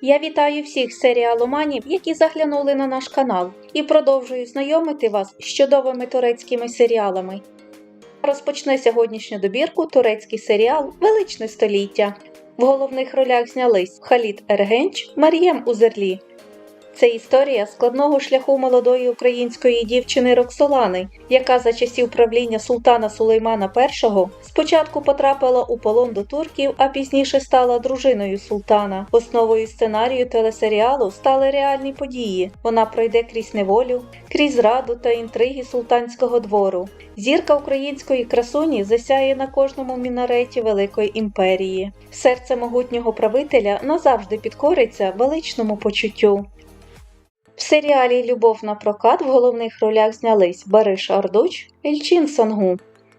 Я вітаю всіх серіаломанів, які заглянули на наш канал, і продовжую знайомити вас з чудовими турецькими серіалами. Розпочне сьогоднішню добірку турецький серіал Величне століття. В головних ролях знялись Халіт Ергенч, Марієм Узерлі. Це історія складного шляху молодої української дівчини Роксолани, яка за часів правління султана Сулеймана І спочатку потрапила у полон до турків, а пізніше стала дружиною султана. Основою сценарію телесеріалу стали реальні події. Вона пройде крізь неволю, крізь зраду та інтриги султанського двору. Зірка української красуні засяє на кожному мінареті Великої імперії. Серце могутнього правителя назавжди підкориться величному почуттю. В серіалі Любов на прокат в головних ролях знялись Бариш Ардуч, Ільчин Сангу.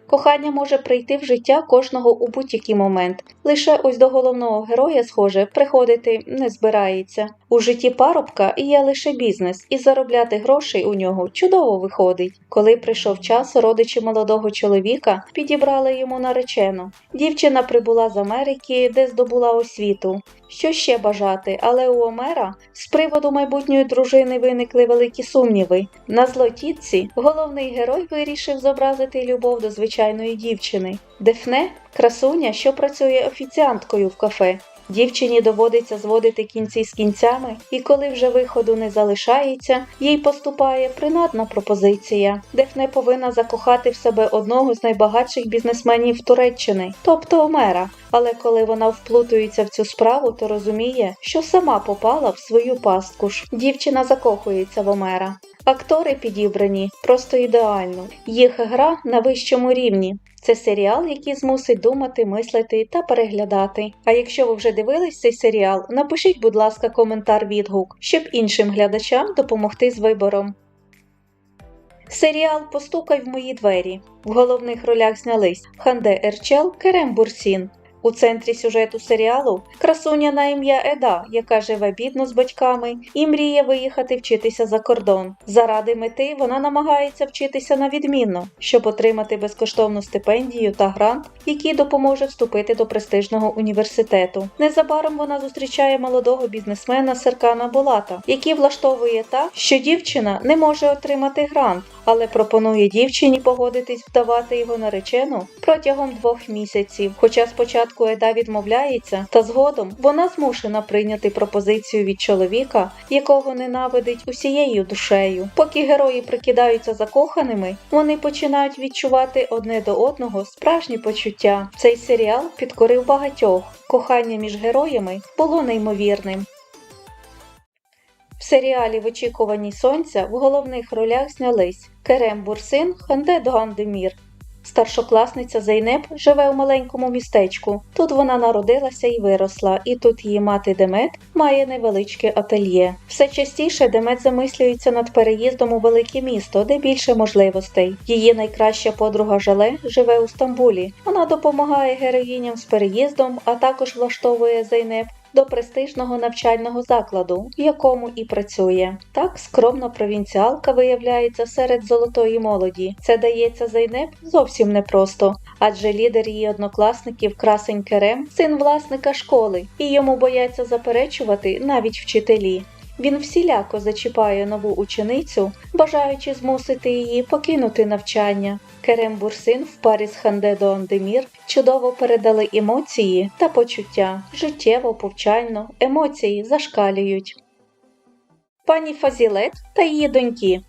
Кохання може прийти в життя кожного у будь-який момент. Лише ось до головного героя, схоже, приходити не збирається. У житті парубка є лише бізнес, і заробляти грошей у нього чудово виходить. Коли прийшов час, родичі молодого чоловіка підібрали йому наречену. Дівчина прибула з Америки, де здобула освіту. Що ще бажати, але у Омера з приводу майбутньої дружини виникли великі сумніви. На злотітці головний герой вирішив зобразити любов до звичайної дівчини. Дефне красуня, що працює офіціанткою в кафе. Дівчині доводиться зводити кінці з кінцями, і коли вже виходу не залишається, їй поступає принадна пропозиція, Дефне повинна закохати в себе одного з найбагатших бізнесменів Туреччини, тобто Омера. Але коли вона вплутується в цю справу, то розуміє, що сама попала в свою пастку. Дівчина закохується в Омера. Актори підібрані просто ідеально. Їх гра на вищому рівні. Це серіал, який змусить думати, мислити та переглядати. А якщо ви вже дивились цей серіал, напишіть, будь ласка, коментар відгук, щоб іншим глядачам допомогти з вибором. Серіал Постукай в мої двері. В головних ролях знялись Ханде Ерчел, Керем Бурсін. У центрі сюжету серіалу красуня на ім'я Еда, яка живе бідно з батьками і мріє виїхати вчитися за кордон. Заради мети вона намагається вчитися на відмінно, щоб отримати безкоштовну стипендію та грант, який допоможе вступити до престижного університету. Незабаром вона зустрічає молодого бізнесмена Серкана Булата, який влаштовує так, що дівчина не може отримати грант, але пропонує дівчині погодитись вдавати його наречену протягом двох місяців. Хоча спочатку Еда відмовляється, та згодом вона змушена прийняти пропозицію від чоловіка, якого ненавидить усією душею. Поки герої прикидаються закоханими, вони починають відчувати одне до одного справжні почуття. Цей серіал підкорив багатьох. Кохання між героями було неймовірним. В серіалі В очікуванні сонця в головних ролях знялись Керем Бурсин, Ханде Догандемір. Старшокласниця Зейнеп живе у маленькому містечку. Тут вона народилася і виросла, і тут її мати Демет має невеличке ательє. Все частіше Демет замислюється над переїздом у велике місто, де більше можливостей. Її найкраща подруга Жале живе у Стамбулі. Вона допомагає героїням з переїздом, а також влаштовує Зейнеп до престижного навчального закладу, в якому і працює. Так скромна провінціалка виявляється серед золотої молоді. Це дається Зайнеп зовсім непросто, адже лідер її однокласників Красень Керем, син власника школи, і йому бояться заперечувати навіть вчителі. Він всіляко зачіпає нову ученицю, бажаючи змусити її покинути навчання. Керем Бурсин в парі з Хандедо Андемір чудово передали емоції та почуття. Життєво, повчально, емоції зашкалюють. Пані Фазілет та її доньки.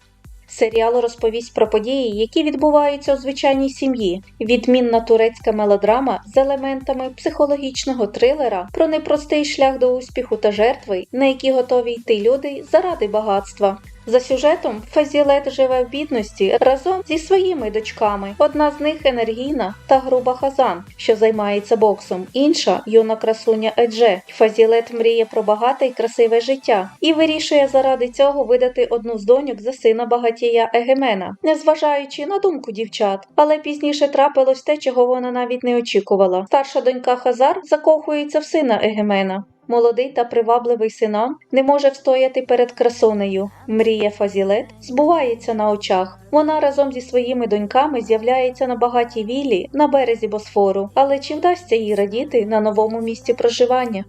Серіал розповість про події, які відбуваються у звичайній сім'ї. Відмінна турецька мелодрама з елементами психологічного трилера про непростий шлях до успіху та жертви, на які готові йти люди заради багатства. За сюжетом Фазілет живе в бідності разом зі своїми дочками. Одна з них енергійна та груба Хазан, що займається боксом, інша юна красуня Едже. Фазілет мріє про багате й красиве життя і вирішує заради цього видати одну з доньок за сина багатія Егемена, незважаючи на думку дівчат. Але пізніше трапилось те, чого вона навіть не очікувала. Старша донька Хазар закохується в сина Егемена. Молодий та привабливий Синан не може встояти перед красунею. Мрія Фазілет збувається на очах. Вона разом зі своїми доньками з'являється на багатій віллі на березі Босфору, але чи вдасться їй радіти на новому місці проживання?